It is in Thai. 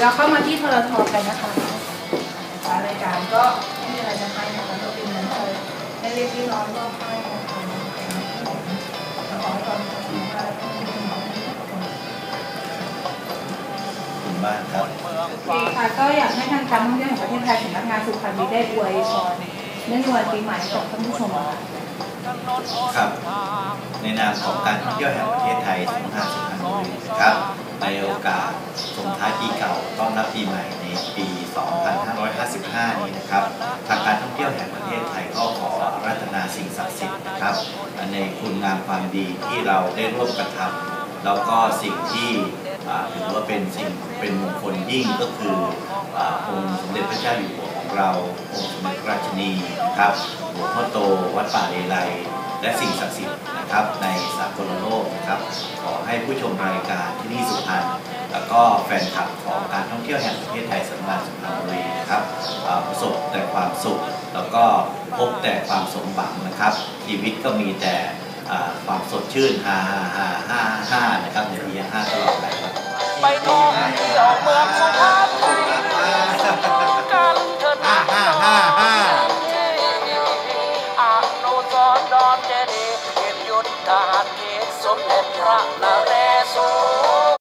เราเข้ามาที่โทรทอกันนะคะนะคะรายการก็ไม่มีอะไรจะให้นะคะก็เป็นเงินเลยได้เรียกที่ร้อยก็ให้นะคะขอให้ความสุขมากและที่ดีของคุณบ้านครับค่ะก็อยากให้ทางการท่องเที่ยวแห่งประเทศไทยสำนักงานสุพรรณบุรีได้อวยพรเนื่องในวันปีใหม่ให้กับท่านผู้ชมค่ะครับ ในนามของการท่องเที่ยวแห่งประเทศไทยสำนักงานสุพรรณบุรีครับ ในโอกาสส่งท้ายปีเก่าต้อนรับปีใหม่ในปี 2555 นี้นะครับ ทางการท่องเที่ยวแห่งประเทศไทยก็ขอรัตนาสิ่งศักดิ์สิทธิ์นะครับ ในคุณงามความดีที่เราได้ร่วมกันทำแล้วก็สิ่งที่ถือว่าเป็นสิ่งเป็นมงคลยิ่งก็คือองค์สมเด็จพระเจ้าอยู่หัวของเราองค์สมเด็จพระราชินีนะครับหลวงพ่อโตวัดป่าเลไลและสิ่งศักดิ์สิทธิ์นะครับในสากลโลก ครับขอให้ผู้ชมรายการที่นี่สุพรรณแล้วก็แฟนคลับของการท่องเที่ยวแห่งประเทศไทยสำนักสุพรรณบุรีนะครับประสบแต่ความสุข แล้วก็พบแต่ความสมบัตินะครับ ชีวิตก็มีแต่ความสดชื่นฮ่าฮ่าฮ่าฮ่านะครับในปีห้าตลอดไปครับไปท่องเที่ยวเมืองสุพรรณบุรีกันเถิดฮ่าฮ่าฮ่าฮ่าอนุสรดอนเจดีย์เกียรติยศทหารเอกสมเด็จ la la